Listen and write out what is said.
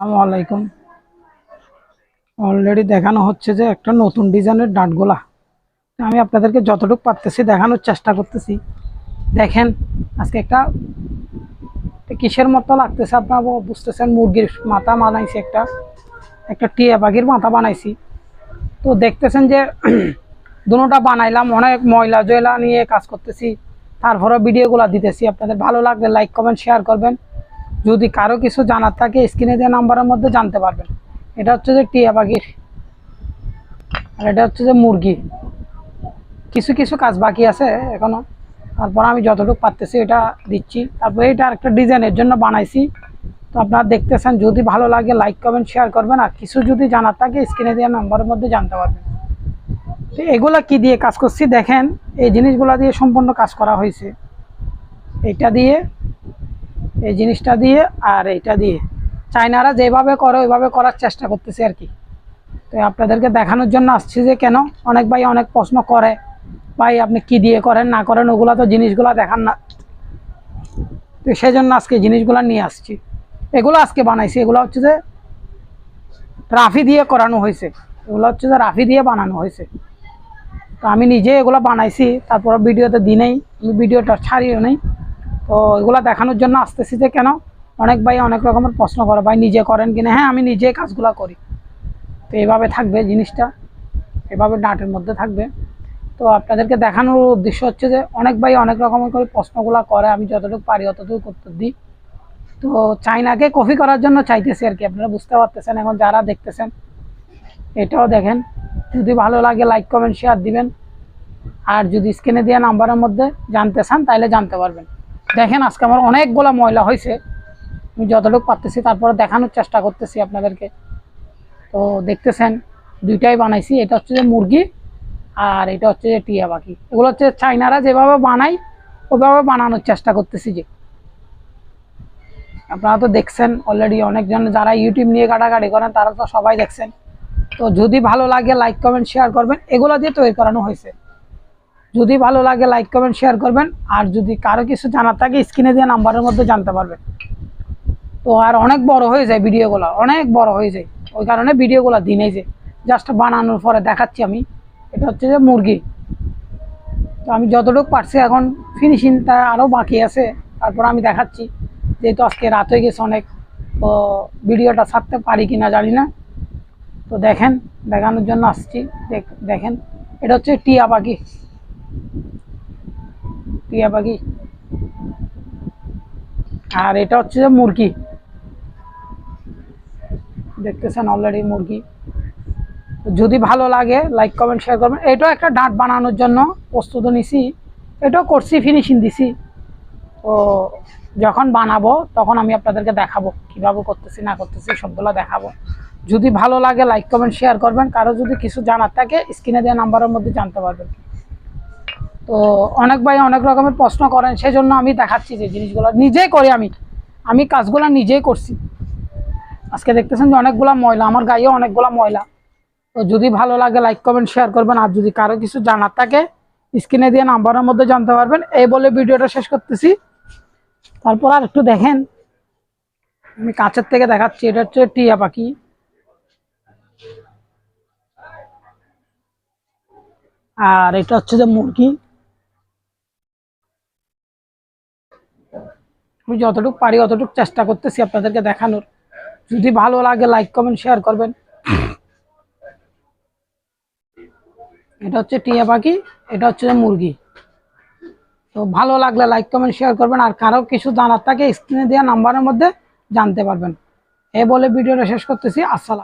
আসসালামু আলাইকুম। অলরেডি দেখানো হচ্ছে যে একটা নতুন ডিজাইনের ডাটগোলা। আমি আপনাদেরকে যতটুকু পারতেছি দেখানোর চেষ্টা করতেছি। দেখেন, আজকে একটা কিসের মতো লাগতেছে আপনারা বুঝতেছেন, মুরগির মাথা বানাইছি একটা। একটা টিয়া পাখির মাথা বানাইছি। তো দেখতেছেন যে দুটোটা বানাইলাম, অনেক ময়লা জয়লা নিয়ে কাজ করতেছি। তারপরে ভিডিওগুলো দিতেছি। আপনাদের ভালো লাগলে লাইক কমেন্ট শেয়ার করবেন। যদি কারও কিছু জানার থাকে স্ক্রিনে দেওয়া নাম্বারের মধ্যে জানতে পারবেন। এটা হচ্ছে যে টিয়া পাখির। আর এটা হচ্ছে যে মুরগি। কিছু কিছু কাজ বাকি আছে এখনও। তারপর আমি যতটুকু পারতেছি এটা দিচ্ছি। তারপর এটা একটা ডিজাইনের জন্য বানাইছি। তো আপনারা দেখতেছেন, যদি ভালো লাগে লাইক কমেন্ট শেয়ার করবেন। আর কিছু যদি জানার থাকে স্ক্রিনে দেওয়া নাম্বারের মধ্যে জানতে পারবেন। তো এগুলা কি দিয়ে কাজ করছি? দেখেন, এই জিনিসগুলা দিয়ে সম্পূর্ণ কাজ করা হয়েছে। এটা দিয়ে এই জিনিসটা দিয়ে আর এইটা দিয়ে। চাইনারা যেভাবে করে, ওইভাবে করার চেষ্টা করতেছে আর কি। তো আপনাদেরকে দেখানোর জন্য আসছি যে কেন অনেক ভাই অনেক প্রশ্ন করে, ভাই আপনি কি দিয়ে করেন, না করেন, ওগুলো তো জিনিসগুলো দেখান না। তো সেই জন্য আজকে জিনিসগুলো নিয়ে আসছি। এগুলো আজকে বানাইছি, এগুলো হচ্ছে যে রাফি দিয়ে করানো হয়েছে। এগুলো হচ্ছে যে রাফি দিয়ে বানানো হয়েছে। তো আমি নিজে এগুলো বানাইছি, তারপর ভিডিওতে দিনেই আমি ভিডিওটা ছাড়িও নেই। তো এগুলো দেখানোর জন্য আসতেছি যে কেন? অনেক ভাই অনেক রকমের প্রশ্ন করে, ভাই নিজে করেন কিনা হ্যাঁ আমি নিজে কাজগুলো করি। তো এভাবে থাকবে জিনিসটা, এভাবে ডাঁটের মধ্যে থাকবে। তো আপনাদেরকে দেখানোর উদ্দেশ্য হচ্ছে যে, অনেক ভাই অনেক রকমের করে প্রশ্নগুলো করে, আমি যতটুকু পারি অতটুকু করতে দিই। তো চাইনাকে কফি করার জন্য চাইতেছি আর কি, আপনারা বুঝতে পারতেছেন, এখন যারা দেখতেছেন, এটাও দেখেন। যদি ভালো লাগে লাইক কমেন্ট শেয়ার দিবেন। আর যদি স্ক্রিনে দেওয়া নাম্বারের মধ্যে জানতে চান, তাহলে জানতে পারবেন। দেখেন, আজকে আমার অনেকগুলো ময়লা হয়েছে। আমি যতটুকু পারতেছি তারপরে দেখানোর চেষ্টা করতেছি আপনাদেরকে। তো দেখতেছেন, দুইটাই বানাইছি। এটা হচ্ছে যে মুরগি আর এটা হচ্ছে যে টিয়া পাখি। এগুলো হচ্ছে চাইনারা যেভাবে বানাই ওভাবে বানানোর চেষ্টা করতেছি যে। আপনারা তো দেখছেন অলরেডি অনেকজন যারা ইউটিউব নিয়ে কাটাকাটি করেন, তারা তো সবাই দেখছেন। তো যদি ভালো লাগে লাইক কমেন্ট শেয়ার করবেন। এগুলো দিয়ে তৈরি করানো হয়েছে। যদি ভালো লাগে লাইক কমেন্ট শেয়ার করবেন। আর যদি কারও কিছু জানার থাকে, স্ক্রিনে দিয়ে নাম্বারের মধ্যে জানতে পারবেন। তো আর অনেক বড় হয়ে যায় ভিডিওগুলো, অনেক বড় হয়ে যায়। ওই কারণে ভিডিওগুলো দিনে যে জাস্ট বানানোর পরে দেখাচ্ছি আমি। এটা হচ্ছে যে মুরগি। তো আমি যতটুকু পারছি এখন ফিনিশিংটা আরও বাকি আছে। তারপর আমি দেখাচ্ছি, যেহেতু আজকে রাত হয়ে গেছে অনেক, তো ভিডিওটা ছাড়তে পারি কি না জানি না। তো দেখেন, দেখানোর জন্য আসছি। দেখ- দেখেন, এটা হচ্ছে টিয়া পাখি। টিয়া পাখি। আর এটা হচ্ছে যে মুরগি। দেখতেছেন অলরেডি মুরগি। যদি ভালো লাগে লাইক কমেন্ট শেয়ার করবেন। এটাও একটা ডাঁট বানানোর জন্য প্রস্তুত নিছি। এটাও করছি ফিনিশিং দিছি। তো যখন বানাবো, তখন আমি আপনাদেরকে দেখাবো কীভাবে করতেছি, না করতেছি, সবগুলো দেখাবো। যদি ভালো লাগে লাইক কমেন্ট শেয়ার করবেন। কারও যদি কিছু জানার থাকে স্ক্রিনে দেওয়া নাম্বারের মধ্যে জানতে পারবেন। তো অনেক ভাই অনেক রকমের প্রশ্ন করেন সেই জন্য আমি দেখাচ্ছি যে জিনিসগুলো। নিজেই করি আমি। আমি কাজগুলো নিজেই করছি। আজকে দেখতেছেন যে অনেকগুলো ময়লা, আমার গায়ে অনেকগুলো ময়লা। তো যদি ভালো লাগে লাইক কমেন্ট শেয়ার করবেন। আর যদি কারও কিছু জানার থাকে স্ক্রিনে দিয়ে নাম্বারের মধ্যে জানতে পারবেন। এই বলে ভিডিওটা শেষ করতেছি। তারপর আর একটু দেখেন। আমি কাছের থেকে দেখাচ্ছি, এটা হচ্ছে টিয়া পাখি। আর এটা হচ্ছে যে মুরগি। আমি যতটুকু পারি, অতটুকু চেষ্টা করতেছি আপনাদেরকে দেখানোর। যদি ভালো লাগে লাইক কমেন্ট শেয়ার করবেন। এটা হচ্ছে টিয়া পাখি, এটা হচ্ছে মুরগি। তো ভালো লাগলে লাইক কমেন্ট শেয়ার করবেন। আর কারও কিছু জানার থাকে স্ক্রিনে দেওয়া নাম্বারের মধ্যে জানতে পারবেন। এ বলে ভিডিওটা শেষ করতেছি। আসসালাম।